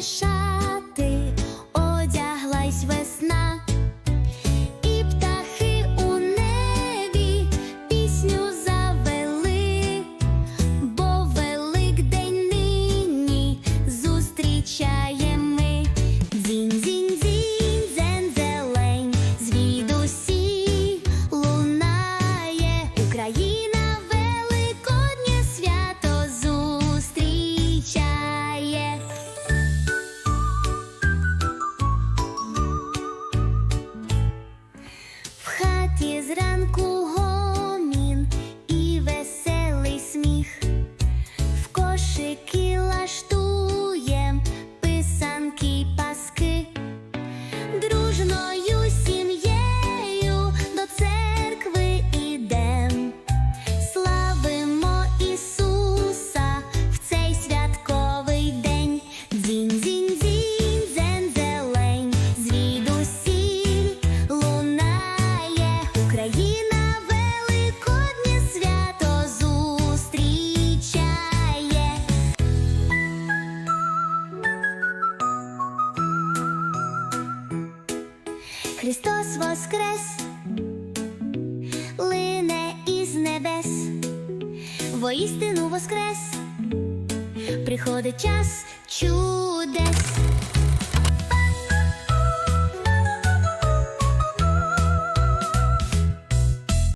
shine. Христос воскрес, лине із небес, воістину воскрес, приходить час чудес.